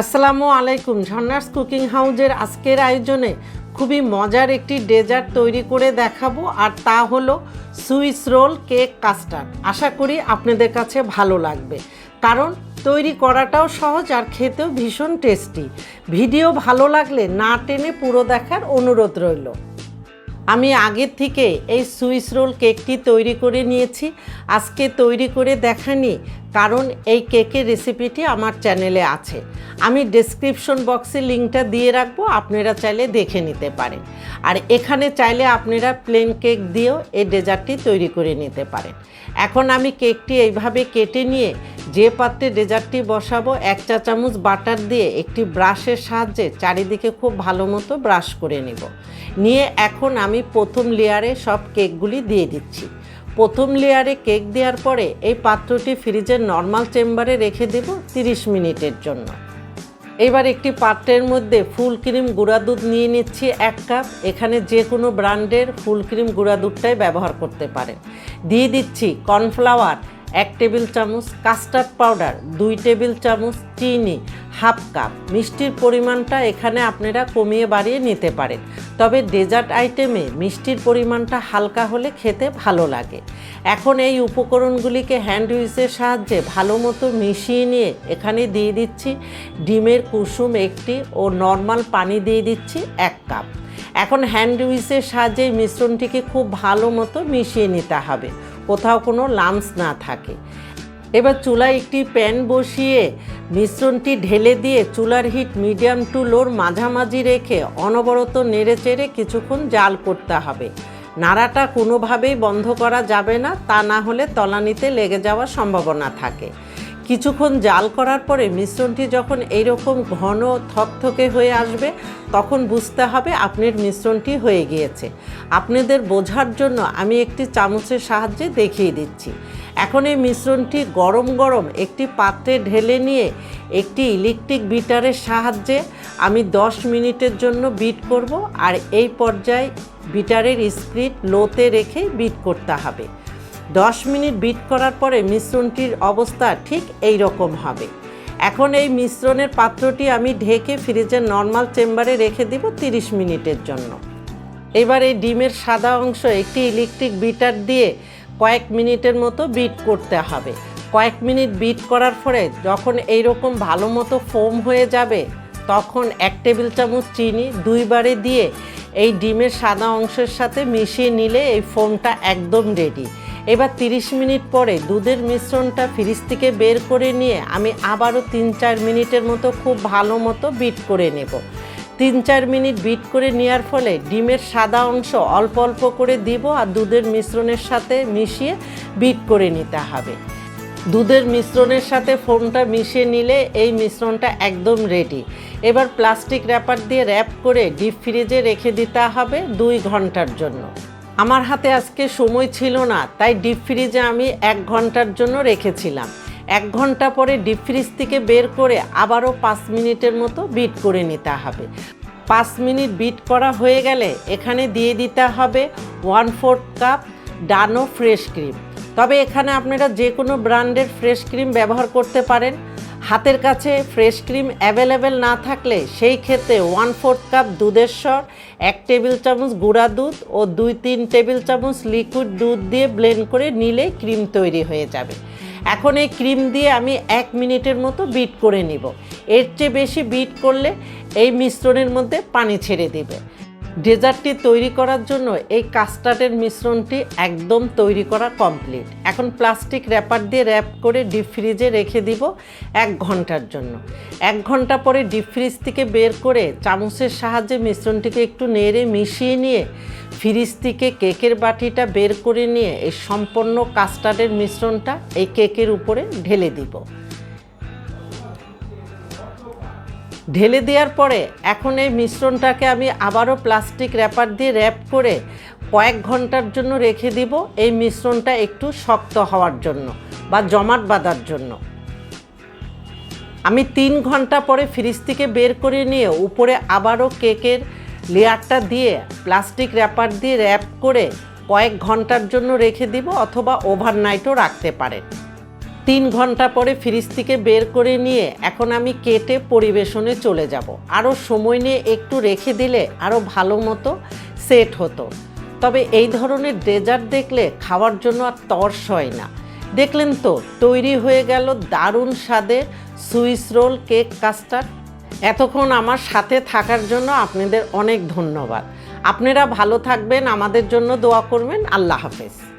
আসসালামু আলাইকুম। ঝর্নার্স কুকিং হাউজের আজকের আয়োজনে খুবই মজার একটি ডেজার্ট তৈরি করে দেখাবো, আর তা হলো সুইস রোল কেক কাস্টার্ড। আশা করি আপনাদের কাছে ভালো লাগবে। কারণ তৈরি করাটাও সহজ আর খেতেও ভীষণ টেস্টি। ভিডিও ভালো লাগলে না টেনে পুরো দেখার অনুরোধ রইল। আমি আগের থেকে এই সুইস রোল কেকটি তৈরি করে নিয়েছি। আজকে তৈরি করে দেখানি কারণ এই কেকের রেসিপিটি আমার চ্যানেলে আছে। আমি ডেসক্রিপশন বক্সে লিঙ্কটা দিয়ে রাখব, আপনারা চাইলে দেখে নিতে পারেন। আর এখানে চাইলে আপনারা প্লেন কেক দিয়েও এই ডেজার্টটি তৈরি করে নিতে পারেন। এখন আমি কেকটি এইভাবে কেটে নিয়ে যে পাত্রে ডেজার্টটি বসাবো, এক চা চামচ বাটার দিয়ে একটি ব্রাশের সাহায্যে চারিদিকে খুব ভালো মতো ব্রাশ করে নেব। নিয়ে এখন আমি প্রথম লেয়ারে সব কেকগুলি দিয়ে দিচ্ছি। প্রথম লেয়ারে কেক দেওয়ার পরে এই পাত্রটি ফ্রিজের নর্মাল চেম্বারে রেখে দেব 30 মিনিটের জন্য। এবার একটি পাত্রের মধ্যে ফুল ক্রিম গুঁড়া দুধ নিয়ে নিচ্ছি এক কাপ। এখানে যে কোনো ব্র্যান্ডের ফুল ক্রিম গুঁড়া দুধটাই ব্যবহার করতে পারেন। দিয়ে দিচ্ছি কর্নফ্লাওয়ার। এক টেবিল চামচ কাস্টার্ড পাউডার, দুই টেবিল চামচ চিনি, হাফ কাপ। মিষ্টির পরিমাণটা এখানে আপনারা কমিয়ে বাড়িয়ে নিতে পারেন। তবে ডেজার্ট আইটেমে মিষ্টির পরিমাণটা হালকা হলে খেতে ভালো লাগে। এখন এই উপকরণগুলিকে হ্যান্ড উইচের সাহায্যে ভালো মতো মিশিয়ে নিয়ে এখানে দিয়ে দিচ্ছি ডিমের কুসুম একটি ও নর্মাল পানি দিয়ে দিচ্ছি এক কাপ। এখন হ্যান্ড উইচের সাহায্যে মিশ্রণটিকে খুব ভালো মতো মিশিয়ে নিতে হবে। কোথাও কোনো লামস না থাকে। এবার চুলায় একটি প্যান বসিয়ে মিশ্রণটি ঢেলে দিয়ে চুলার হিট মিডিয়াম টু লোর মাঝামাঝি রেখে অনবরত নেড়ে চেড়ে কিছুক্ষণ জাল করতে হবে। নাড়াটা কোনোভাবেই বন্ধ করা যাবে না, তা না হলে তলানিতে লেগে যাওয়ার সম্ভাবনা থাকে। কিছুক্ষণ জাল করার পরে মিশ্রণটি যখন এইরকম ঘন থকথকে হয়ে আসবে, তখন বুঝতে হবে আপনার মিশ্রণটি হয়ে গিয়েছে। আপনাদের বোঝার জন্য আমি একটি চামচের সাহায্যে দেখিয়ে দিচ্ছি। এখন এই মিশ্রণটি গরম গরম একটি পাত্রে ঢেলে নিয়ে একটি ইলেকট্রিক বিটারের সাহায্যে আমি 10 মিনিটের জন্য বিট করব আর এই পর্যায়ে বিটারের স্পিড লোতে রেখে বিট করতে হবে। 10 মিনিট বিট করার পরে মিশ্রণটির অবস্থা ঠিক এই রকম হবে। এখন এই মিশ্রণের পাত্রটি আমি ঢেকে ফ্রিজের নর্মাল চেম্বারে রেখে দিব 30 মিনিটের জন্য। এবার এই ডিমের সাদা অংশ একটি ইলেকট্রিক বিটার দিয়ে কয়েক মিনিটের মতো বিট করতে হবে। কয়েক মিনিট বিট করার পরে যখন এই রকম ভালো মতো ফোম হয়ে যাবে, তখন এক টেবিল চামচ চিনি দুইবারে দিয়ে এই ডিমের সাদা অংশের সাথে মিশিয়ে নিলে এই ফোমটা একদম রেডি এবার 30 মিনিট পরে দুধের মিশ্রণটা ফ্রিজ থেকে বের করে নিয়ে আমি আবারও তিন চার মিনিটের মতো খুব ভালো মতো বিট করে নেব। তিন চার মিনিট বিট করে নেওয়ার ফলে ডিমের সাদা অংশ অল্প অল্প করে দিব আর দুধের মিশ্রণের সাথে মিশিয়ে বিট করে নিতে হবে। দুধের মিশ্রণের সাথে ফোমটা মিশিয়ে নিলে এই মিশ্রণটা একদম রেডি এবার প্লাস্টিক র্যাপার দিয়ে র্যাপ করে ডিপ ফ্রিজে রেখে দিতে হবে দুই ঘণ্টার জন্য। আমার হাতে আজকে সময় ছিল না, তাই ডিপ ফ্রিজে আমি এক ঘণ্টার জন্য রেখেছিলাম। এক ঘণ্টা পরে ডিপ ফ্রিজ থেকে বের করে আবারও পাঁচ মিনিটের মতো বিট করে নিতে হবে। পাঁচ মিনিট বিট করা হয়ে গেলে এখানে দিয়ে দিতে হবে one fourth cup ডানো fresh cream. তবে এখানে আপনারা যে কোনো ব্র্যান্ডের ফ্রেশ ক্রিম ব্যবহার করতে পারেন। হাতের কাছে ফ্রেশ ক্রিম অ্যাভেলেবেল না থাকলে সেই ক্ষেত্রে ওয়ান ফোর্থ কাপ দুধের স্বর এক টেবিল চামচ গুঁড়া দুধ ও দুই তিন টেবিল চামচ লিকুইড দুধ দিয়ে ব্লেন্ড করে নিলে ক্রিম তৈরি হয়ে যাবে। এখন এই ক্রিম দিয়ে আমি এক মিনিটের মতো বিট করে নিব। এর চেয়ে বেশি বিট করলে এই মিশ্রণের মধ্যে পানি ছেড়ে দেবে। ডেজার্টটি তৈরি করার জন্য এই কাস্টার্ডের মিশ্রণটি একদম তৈরি করা কমপ্লিট। এখন প্লাস্টিক র্যাপার দিয়ে র্যাপ করে ডিপ ফ্রিজে রেখে দিব এক ঘণ্টার জন্য। এক ঘণ্টা পরে ডিপ ফ্রিজ থেকে বের করে চামচের সাহায্যে মিশ্রণটিকে একটু নেড়ে মিশিয়ে নিয়ে ফ্রিজ থেকে কেকের বাটিটা বের করে নিয়ে এই সম্পূর্ণ কাস্টার্ডের মিশ্রণটা এই কেকের উপরে ঢেলে দিব। ঢেলে দেওয়ার পরে এখন এই মিশ্রণটাকে আমি আবারও প্লাস্টিক র্যাপার দিয়ে র্যাপ করে কয়েক ঘণ্টার জন্য রেখে দিব। এই মিশ্রণটা একটু শক্ত হওয়ার জন্য বা জমাট বাঁধার জন্য। আমি তিন ঘণ্টা পরে ফ্রিজ থেকে বের করে নিয়ে উপরে আবারও কেকের লেয়ারটা দিয়ে প্লাস্টিক র্যাপার দিয়ে র্যাপ করে কয়েক ঘণ্টার জন্য রেখে দিব অথবা ওভারনাইটও রাখতে পারেন। তিন ঘণ্টা পরে ফ্রিজ থেকে বের করে নিয়ে এখন আমি কেটে পরিবেশনে চলে যাব। আরও সময় নিয়ে একটু রেখে দিলে আরও ভালো মতো সেট হতো। তবে এই ধরনের ডেজার্ট দেখলে খাওয়ার জন্য আর তর্স হয় না। দেখলেন তো, তৈরি হয়ে গেল দারুণ স্বাদে সুইস রোল কেক কাস্টার্ড। এতক্ষণ আমার সাথে থাকার জন্য আপনাদের অনেক ধন্যবাদ। আপনারা ভালো থাকবেন, আমাদের জন্য দোয়া করবেন। আল্লাহ হাফেজ।